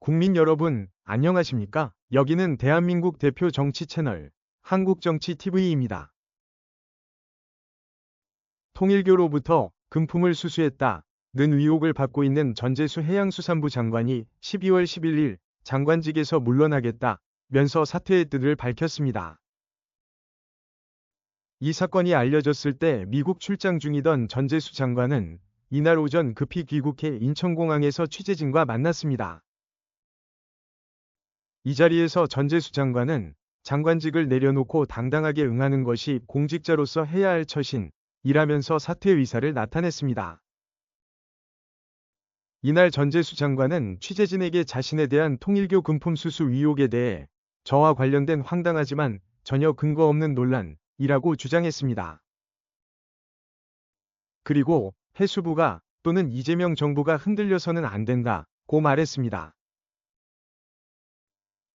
국민 여러분, 안녕하십니까? 여기는 대한민국 대표 정치 채널 한국정치TV입니다. 통일교로부터 금품을 수수했다. 는 의혹을 받고 있는 전재수 해양수산부 장관이 12월 11일 장관직에서 물러나겠다. 면서 사퇴의 뜻을 밝혔습니다. 이 사건이 알려졌을 때 미국 출장 중이던 전재수 장관은 이날 오전 급히 귀국해 인천공항에서 취재진과 만났습니다. 이 자리에서 전재수 장관은 장관직을 내려놓고 당당하게 응하는 것이 공직자로서 해야 할 처신이라면서 사퇴 의사를 나타냈습니다. 이날 전재수 장관은 취재진에게 자신에 대한 통일교 금품 수수 의혹에 대해 저와 관련된 황당하지만 전혀 근거 없는 논란이라고 주장했습니다. 그리고 해수부가 또는 이재명 정부가 흔들려서는 안 된다고 말했습니다.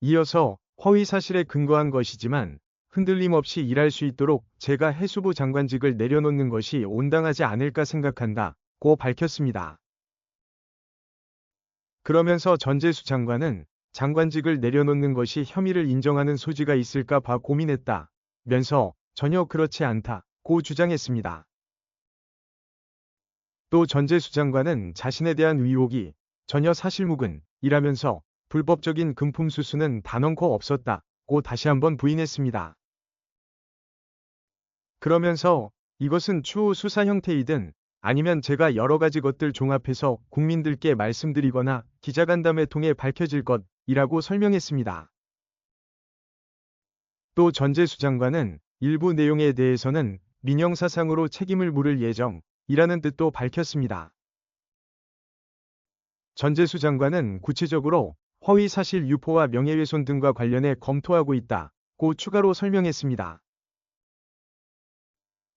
이어서 허위 사실에 근거한 것이지만 흔들림 없이 일할 수 있도록 제가 해수부 장관직을 내려놓는 것이 온당하지 않을까 생각한다 고 밝혔습니다. 그러면서 전재수 장관은 장관직을 내려놓는 것이 혐의를 인정하는 소지가 있을까 봐 고민했다. 면서 전혀 그렇지 않다 고 주장했습니다. 또 전재수 장관은 자신에 대한 의혹이 전혀 사실무근이라면서 불법적인 금품 수수는 단언코 없었다고 다시 한번 부인했습니다. 그러면서 이것은 추후 수사 형태이든 아니면 제가 여러 가지 것들 종합해서 국민들께 말씀드리거나 기자간담회 통해 밝혀질 것이라고 설명했습니다. 또 전재수 장관은 일부 내용에 대해서는 민영사상으로 책임을 물을 예정이라는 뜻도 밝혔습니다. 전재수 장관은 구체적으로 허위 사실 유포와 명예훼손 등과 관련해 검토하고 있다고 추가로 설명했습니다.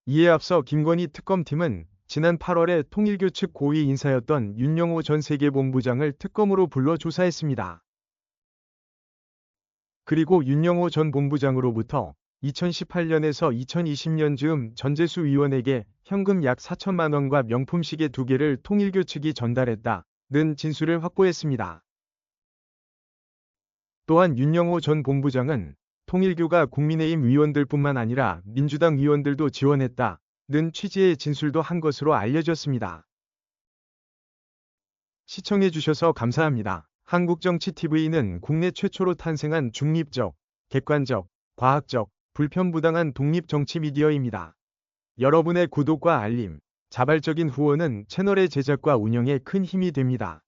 이에 앞서 김건희 특검팀은 지난 8월에 통일교 측 고위 인사였던 윤영호 전 세계본부장을 특검으로 불러 조사했습니다. 그리고 윤영호 전 본부장으로부터 2018년에서 2020년 즈음 전재수 의원에게 현금 약 4천만 원과 명품 시계 두 개를 통일교 측이 전달했다는 진술을 확보했습니다. 또한 윤영호 전 본부장은 통일교가 국민의힘 의원들뿐만 아니라 민주당 의원들도 지원했다. 는 취지의 진술도 한 것으로 알려졌습니다. 시청해주셔서 감사합니다. 한국정치TV는 국내 최초로 탄생한 중립적, 객관적, 과학적, 불편부당한 독립정치 미디어입니다. 여러분의 구독과 알림, 자발적인 후원은 채널의 제작과 운영에 큰 힘이 됩니다.